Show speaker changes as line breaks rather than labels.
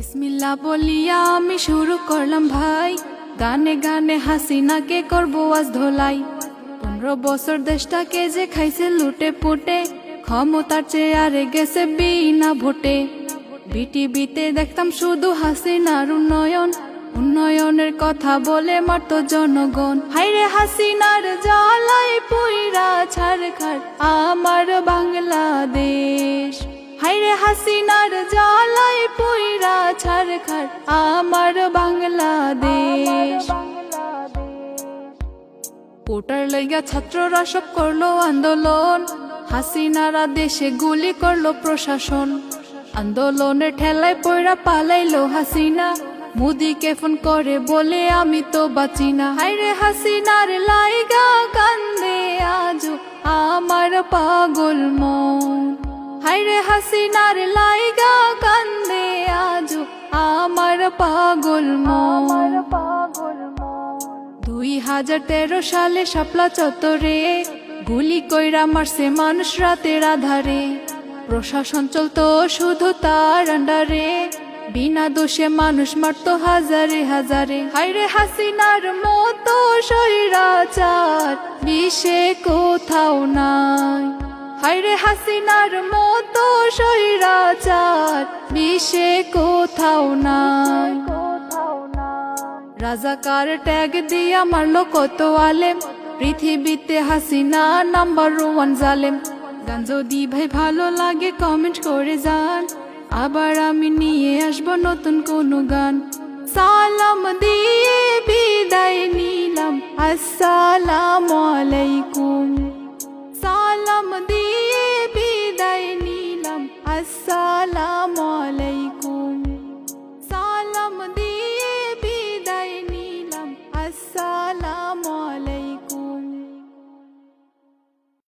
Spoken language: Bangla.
বিসমিল্লা বলিয়া আমি শুরু করলাম ভাই। গানে গানে হাসিনাকে করব আজ ধোলাই। পনেরো বছর দেশটাকে যে খাইছে লুটে পুটে, ক্ষমতার চেয়ারে গেছে বিনা ভোটে। বিটিভিতে দেখতাম শুধু হাসিনার উন্নয়ন, উন্নয়নের কথা বলে মারতো জনগণ। হাইরে হাসিনার জ্বালাই পুইরা ছাড় খার আমার বাংলাদেশ। হাইরে হাসিনার জ্বালাই পুইরা ছাড় খার আমার বাংলাদেশ। কোটার লইয়া ছাত্ররা সব করল আন্দোলন। হাসিনারা দেশে গুলি করল প্রশাসন। আন্দোলনের ঠেলায় পয়রা পালাইলো হাসিনা। মোদিকে ফোন করে বলে, আমি তো বাঁচি না। হাইরে হাসিনার লাইগা কান্দে আজ আমার পাগল মন। হাইরে হাসিনার লাইগা আমার পাগল মন। দুই হাজার তেরো সালে শাপলা চত্বরে গুলি কইরা মারছে মানুষ রাতের আধারে। প্রশাসন চলতো শুধু তার আন্ডারে। বিনা দোষে মানুষ মারতো হাজারে হাজারে। হাইরে হাসিনার মতো সৈরাচার বিশ্বে কোথাও নাই। হাইরে হাসিনার মতো সৈরাচার বিশ্বে কোথাও নাই। রাজাকার ট্যাগ দিয়া মারলো কত আলেম। পৃথিবীতে হাসিনা নাম্বার ওয়ান জালেম। গান যদি ভাই ভালো লাগে কমেন্ট করে যান আবার আমি নিয়ে আসব নতুন কোন গান। সালাম দিয়ে বিদায় নিলাম। আসসালামু আলাইকুম। আসসালামু আলাইকুম। সালাম দিয়ে বিদায় নিলাম। আসসালামু আলাইকুম।